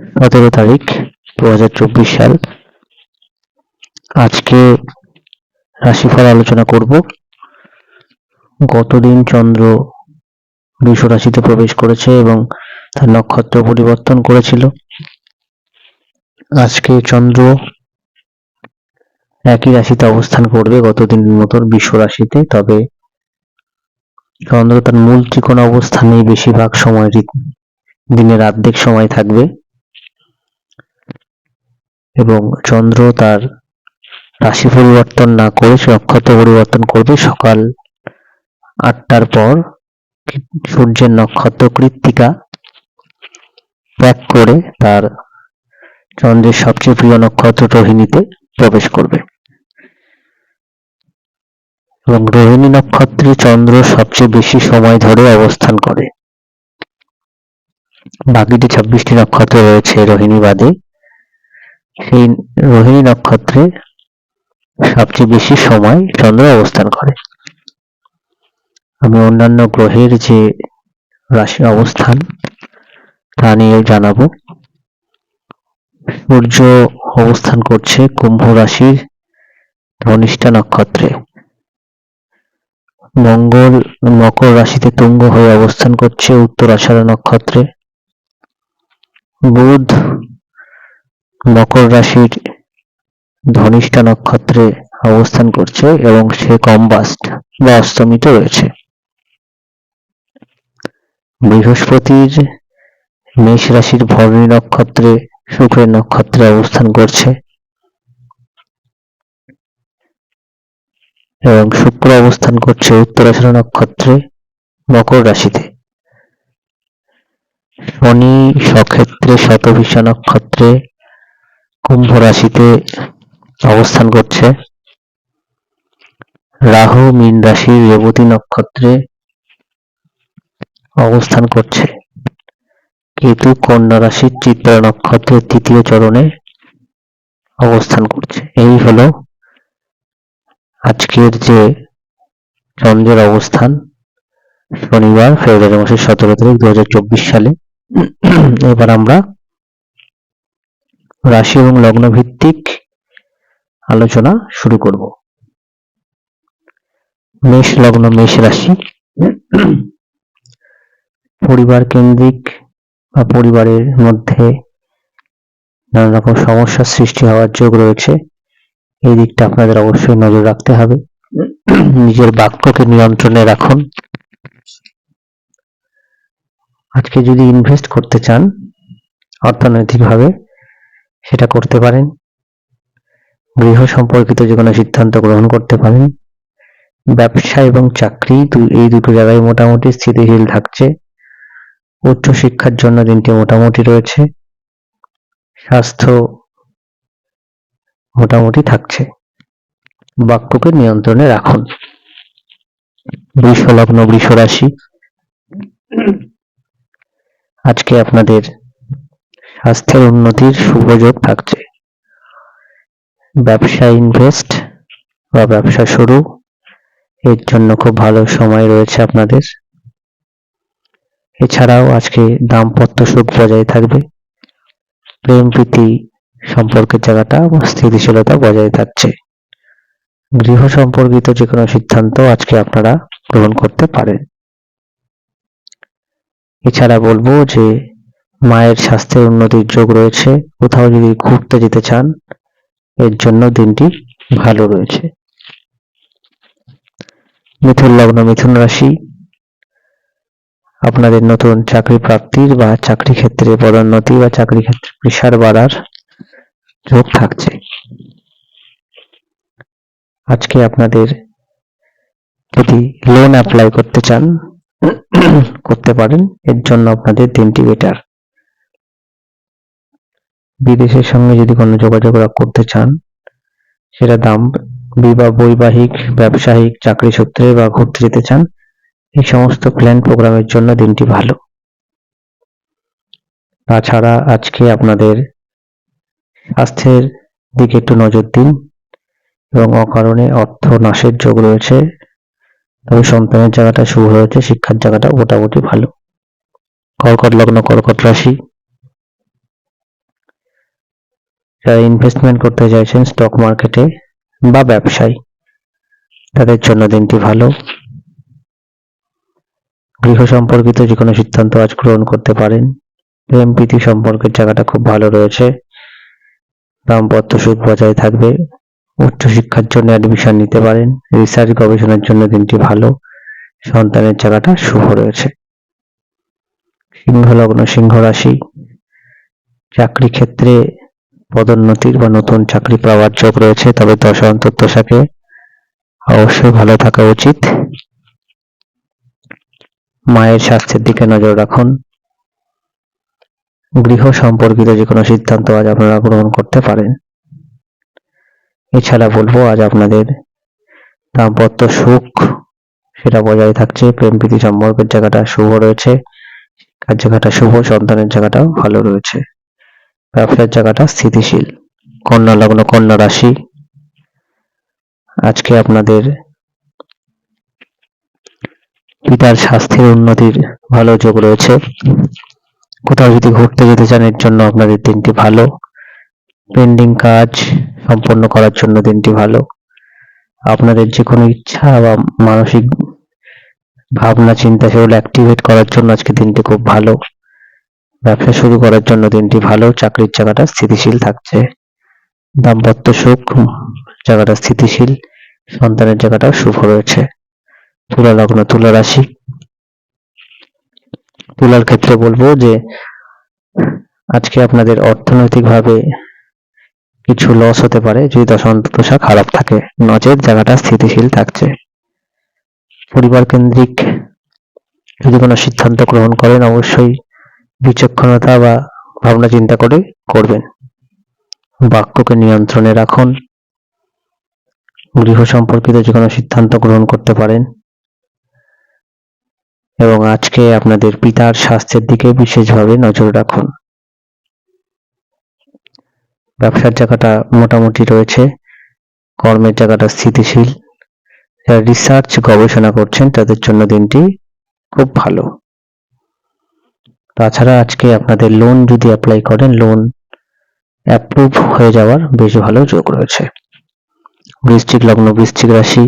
সতেরো তারিখ দু হাজার চব্বিশ সাল। আজকে রাশিফল আলোচনা করব। গতদিন চন্দ্র বৃষ রাশিতে প্রবেশ করেছে এবং তার নক্ষত্র পরিবর্তন করেছিল। আজকে চন্দ্র একই রাশিতে অবস্থান করবে গতদিনের মতন বিশ্ব রাশিতে, তবে চন্দ্র তার মূল ত্রিকোণ অবস্থানেই বেশিরভাগ সময় দিনের অর্ধেক সময় থাকবে। এবং চন্দ্র তার রাশি পরিবর্তন না করে নক্ষত্র পরিবর্তন করবে সকাল আটটার পর সূর্যের নক্ষত্র কৃত্তিকা ত্যাগ করে তার চন্দ্রের সবচেয়ে প্রিয় নক্ষত্র রোহিণীতে প্রবেশ করবে। এবং রোহিণী নক্ষত্রে চন্দ্র সবচেয়ে বেশি সময় ধরে অবস্থান করে। বাকিটি ছাব্বিশটি নক্ষত্র রয়েছে রোহিণী বাদে। সেই রোহিণী নক্ষত্রে সবচেয়ে বেশি সময় চন্দ্র অবস্থান করে। আমি অন্যান্য গ্রহের যে রাশি অবস্থান, তা নিয়ে জানাব। সূর্য অবস্থান করছে কুম্ভ রাশির ধনিষ্ঠা নক্ষত্রে। মঙ্গল মকর রাশিতে তুঙ্গ হয়ে অবস্থান করছে উত্তর আষাঢ় নক্ষত্রে। বুধ মকর রাশির ধনিষ্ঠা নক্ষত্রে অবস্থান করছে এবং সে কম্বাস্ট বা অস্তমিত রয়েছে। বৃহস্পতির মেষ রাশির ভরণী নক্ষত্রে, শুক্রের নক্ষত্রে অবস্থান করছে এবং শুক্র অবস্থান করছে উত্তরাষাঢ় নক্ষত্রে মকর রাশিতে। শনি সক্ষেত্রে শতভিষা নক্ষত্রে কুম্ভ রাশিতে অবস্থান করছে। রাহু, মীন রাশির রেবতী নক্ষত্রে অবস্থান করছে। কেতু, কন্যা রাশির চিত্রা নক্ষত্রের তৃতীয় চরণে অবস্থান করছে। এই হলো আজকের যে চন্দ্রের অবস্থান, শনিবার, ফেব্রুয়ারি মাসের সতেরো তারিখ দুহাজার চব্বিশ সালে। এবার আমরা রাশি এবং লগ্ন ভিত্তিক আলোচনা শুরু করব। মেষ লগ্ন, মেষ রাশি। পরিবার কেন্দ্রিক বা পরিবারের মধ্যে নানা রকম সমস্যার সৃষ্টি হওয়ার যোগ রয়েছে। এই দিকটা আপনাদের অবশ্যই নজর রাখতে হবে। নিজের বাক্যকে নিয়ন্ত্রণে রাখুন। আজকে যদি ইনভেস্ট করতে চান, অর্থনৈতিকভাবে সেটা করতে পারেন। গৃহ সম্পর্কিত যে কোনো সিদ্ধান্ত গ্রহণ করতে পারেন। ব্যবসা এবং চাকরি এই দুটো জায়গায় মোটামুটি স্থিতিশীল থাকছে। উচ্চ শিক্ষার জন্য দিনটি মোটামুটি রয়েছে। স্বাস্থ্য মোটামুটি থাকছে। বাক্যকে নিয়ন্ত্রণে রাখুন। বৃষ লগ্ন বৃষ রাশি আজকে আপনাদের স্বাস্থ্যের উন্নতির সুযোগ থাকছে। ব্যবসা ইনভেস্ট বা ব্যবসা শুরু, এর জন্য খুব ভালো সময় রয়েছে আপনাদের। এছাড়াও আজকে দাম্পত্য সুখ বজায় থাকবে। প্রেম, প্রীতি সম্পর্কের জায়গাটা স্থিতিশীলতা বজায় থাকছে। গৃহ সম্পর্কিত যে কোনো সিদ্ধান্ত আজকে আপনারা গ্রহণ করতে পারেন। এছাড়া বলব যে মায়ের স্বাস্থ্যের উন্নতির যোগ রয়েছে। কোথাও যদি ঘুরতে যেতে চান, এর জন্য দিনটি ভালো রয়েছে। মিথুন লগ্ন, মিথুন রাশি। আপনাদের নতুন চাকরি প্রাপ্তির বা চাকরি ক্ষেত্রে পদোন্নতি বা চাকরি ক্ষেত্রে প্রেশার বাড়ার যোগ থাকছে। আজকে আপনাদের যদি লোন অ্যাপ্লাই করতে চান, করতে পারেন, এর জন্য আপনাদের দিনটি বেটার বিদেশের সঙ্গে যদি কোনো যোগাযোগ করতে চান, সেটা দাম বিবাহ বৈবাহিক, ব্যবসায়িক, চাকরি সূত্রে বা ঘুরতে যেতে চান, এই সমস্ত প্ল্যান প্রোগ্রামের জন্য দিনটি ভালো। তাছাড়া আজকে আপনাদের স্বাস্থ্যের দিকে একটু নজর দিন এবং অকারণে অর্থ নাশের যোগ রয়েছে। তবে সন্তানের জায়গাটা শুভ রয়েছে শিক্ষার জায়গাটা মোটামুটি ভালো। কর্কট লগ্ন, কর্কট রাশি যারা ইনভেস্টমেন্ট করতে চাইছেন স্টক মার্কেটে বা ব্যবসায়, তাদের জন্য দিনটি ভালো। গৃহ সম্পর্কিত যে কোনো সিদ্ধান্ত আজ গ্রহণ করতে পারেন। প্রেম প্রীতি সম্পর্কের জায়গাটা খুব ভালো রয়েছে। দাম্পত্য সুখ বজায় থাকবে। উচ্চশিক্ষার জন্য অ্যাডমিশন নিতে পারেন। রিসার্চ গবেষণার জন্য দিনটি ভালো। সন্তানের জায়গাটা শুভ রয়েছে। সিংহ লগ্ন সিংহ রাশি চাকরি ক্ষেত্রে পদোন্নতির বা নতুন চাকরি পাওয়ার যোগ রয়েছে, তবে দশা অন্তর্দশাকে অবশ্যই ভালো থাকা উচিত। মায়ের স্বাস্থ্যের দিকে নজর রাখুন। গৃহ সম্পর্কিত যে কোনো সিদ্ধান্ত আজ আপনারা গ্রহণ করতে পারেন। এছাড়া বলব, আজ আপনাদের দাম্পত্য সুখ সেটা বজায় থাকছে। প্রেম প্রীতি সম্পর্কের জায়গাটা শুভ রয়েছে। কার্যকাটা শুভ, সন্তানের জায়গাটাও ভালো রয়েছে। ব্যবসার জায়গাটা স্থিতিশীল। কন্যা লগ্ন, কন্যা রাশি। আজকে আপনাদের পিতার স্বাস্থ্যের উন্নতির ভালো যোগ রয়েছে। কোথাও যদি ঘুরতে যেতে চান, এর জন্য আপনাদের দিনটি ভালো। পেন্ডিং কাজ সম্পন্ন করার জন্য দিনটি ভালো। আপনাদের যে কোনো ইচ্ছা বা মানসিক ভাবনা, চিন্তা, সেগুলো অ্যাক্টিভেট করার জন্য আজকে দিনটি খুব ভালো। ব্যবসা শুরু করার জন্য দিনটি ভালো চাকরির জায়গাটা স্থিতিশীল থাকছে। দাম্পত্য সুখ জায়গাটা স্থিতিশীল, সন্তানের জায়গাটাও শুভ রয়েছে। তুলা লগ্ন, তুলা রাশি। তুলার ক্ষেত্রে বলব যে, আজকে আপনাদের অর্থনৈতিকভাবে কিছু লস হতে পারে, যদি দশা খারাপ থাকে। নজের জায়গাটা স্থিতিশীল থাকছে। পরিবার কেন্দ্রিক যদি কোনো সিদ্ধান্ত গ্রহণ করেন, অবশ্যই বিচক্ষণতা বা ভাবনা চিন্তা করে করবেন। বাক্যকে নিয়ন্ত্রণে রাখুন। গৃহ সম্পর্কিত যে কোনো সিদ্ধান্ত গ্রহণ করতে পারেন। এবং আজকে আপনাদের পিতার স্বাস্থ্যের দিকে বিশেষভাবে নজর রাখুন। ব্যবসার জায়গাটা মোটামুটি রয়েছে। কর্মের জায়গাটা স্থিতিশীল। যারা রিসার্চ গবেষণা করছেন, তাদের জন্য দিনটি খুব ভালো। তাছাড়া আজকে আপনাদের লোন যদি অ্যাপ্লাই করেন লোন অ্যাপ্রুভ হয়ে যাওয়ার বেশ ভালো যোগ রয়েছে। বৃশ্চিক লগ্ন, বৃশ্চিক রাশি,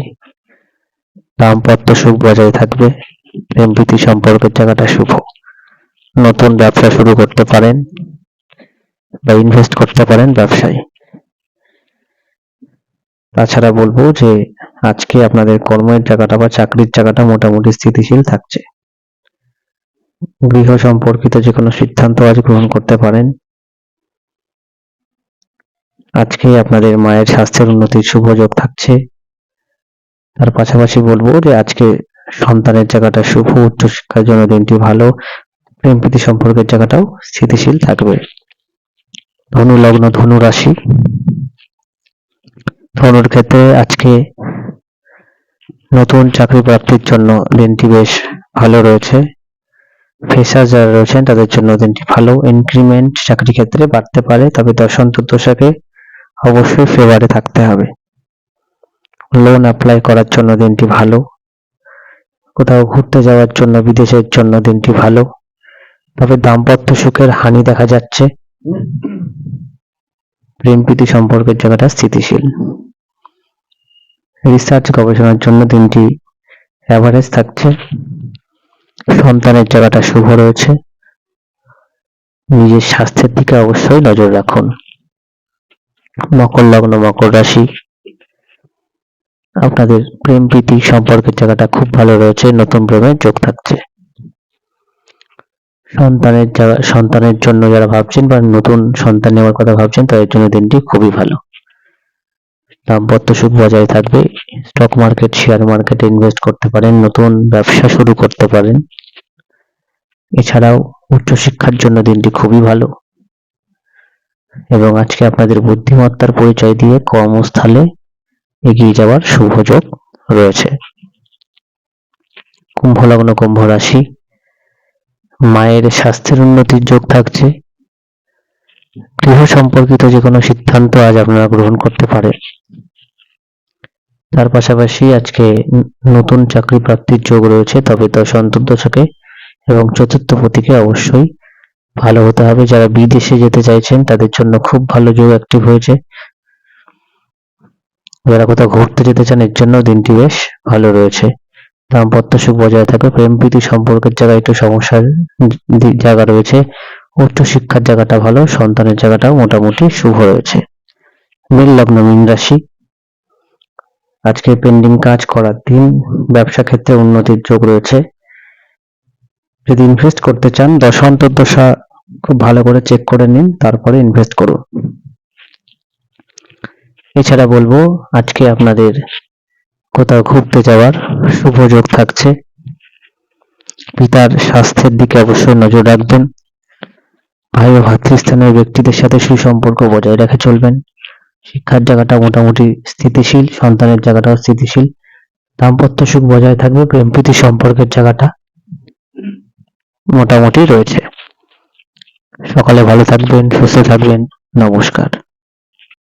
দাম্পত্য সুখ বজায় থাকবে প্রীতি সম্পর্কের জায়গাটা শুভ। নতুন ব্যবসা শুরু করতে পারেন বা ইনভেস্ট করতে পারেন ব্যবসায়। তাছাড়া বলব যে আজকে আপনাদের কর্মের জায়গাটা বা চাকরির জায়গাটা মোটামুটি স্থিতিশীল থাকছে। গৃহ সম্পর্কিত যে কোনো সিদ্ধান্ত আজ গ্রহণ করতে পারেন। আজকে আপনাদের মায়ের স্বাস্থ্যের উন্নতির শুভ যোগ থাকছে। তার পাশাপাশি বলব যে আজকে সন্তানের জায়গাটা শুভ, উচ্চশিক্ষার জন্য দিনটি ভালো, প্রেম প্রীতি সম্পর্কের জায়গাটাও স্থিতিশীল থাকবে। ধনু লগ্ন, ধনু রাশি। ধনুর ক্ষেত্রে আজকে নতুন চাকরি প্রাপ্তির জন্য দিনটি বেশ ভালো রয়েছে। ফ্রেশার যারা রয়েছেন, তাদের জন্য দিনটি ভালো। ইনক্রিমেন্ট চাকরি ক্ষেত্রে বাড়তে পারে, তবে দশান্ত দশাকে অবশ্যই ফেভারে থাকতে হবে। লোন অ্যাপ্লাই করার জন্য দিনটি ভালো। কোথাও ঘুরতে যাওয়ার জন্য, বিদেশের জন্য দিনটি ভালো। তবে দাম্পত্য সুখের হানি দেখা যাচ্ছে। প্রেম প্রীতি সম্পর্কের জায়গাটা স্থিতিশীল। রিসার্চ গবেষণার জন্য দিনটি অ্যাভারেজ থাকছে। সন্তানের জায়গাটা শুভ রয়েছে। নিজের স্বাস্থ্যের দিকে অবশ্যই নজর রাখুন। মকর লগ্ন, মকর রাশি। আপনাদের প্রেম, প্রীতি সম্পর্কের জায়গাটা খুব ভালো রয়েছে, নতুন প্রেমের যোগ থাকছে। সন্তানের সন্তানের জন্য যারা ভাবছেন বা নতুন সন্তান নেওয়ার কথা ভাবছেন, তাদের জন্য দিনটি খুবই ভালো। দাম্পত্য সুখ বজায় থাকবে। স্টক মার্কেট শেয়ার মার্কেটে ইনভেস্ট করতে পারেন, নতুন ব্যবসা শুরু করতে পারেন। এছাড়াও উচ্চশিক্ষার জন্য দিনটি খুবই ভালো। এবং আজকে আপনাদের বুদ্ধিমত্তার পরিচয় দিয়ে কর্মস্থলে এগিয়ে যাওয়ার শুভযোগ রয়েছে। কুম্ভ লগ্ন, কুম্ভ রাশি, মায়ের স্বাস্থ্যের উন্নতির যোগ থাকছে। গৃহ সম্পর্কিত যে কোনো সিদ্ধান্ত আজ আপনারা গ্রহণ করতে পারেন। তার পাশাপাশি আজকে নতুন চাকরি প্রাপ্তির যোগ রয়েছে, তবে দশ অন্তর্দশকে এবং চতুর্থ পতিকে অবশ্যই ভালো হতে হবে। যারা বিদেশে যেতে চাইছেন, তাদের জন্য খুব ভালো যোগ অ্যাক্টিভ হয়েছে। যারা কোথাও ঘুরতে যেতে চান, এর জন্য দিনটি বেশ ভালো রয়েছে। দাম্পত্য সুখ বজায় থাকবে প্রেম প্রীতি সম্পর্কের জায়গায় একটু সমস্যার জায়গা রয়েছে। উচ্চ শিক্ষার জায়গাটা ভালো, সন্তানের জায়গাটাও মোটামুটি শুভ রয়েছে। মীন লগ্ন মীন রাশি। আজকে পেন্ডিং কাজ করার দিন, ব্যবসা ক্ষেত্রে উন্নতির যোগ রয়েছে। যদি ইনভেস্ট করতে চান, দশ খুব ভালো করে চেক করে নিন, তারপরে ইনভেস্ট করুন। এছাড়া বলব, আজকে আপনাদের কোথাও ঘুরতে যাওয়ার শুভ যোগ থাকছে। পিতার স্বাস্থ্যের দিকে অবশ্যই নজর রাখবেন। ভাই ও ভাতৃস্থানীয় ব্যক্তিদের সাথে সুসম্পর্ক বজায় রেখে চলবেন। শিক্ষার জায়গাটা মোটামুটি স্থিতিশীল, সন্তানের জায়গাটাও স্থিতিশীল। দাম্পত্য সুখ বজায় থাকবে, প্রেম প্রীতি সম্পর্কের জায়গাটা মোটামুটি রয়েছে। সকালে ভালো থাকবেন, সুস্থ থাকবেন, নমস্কার।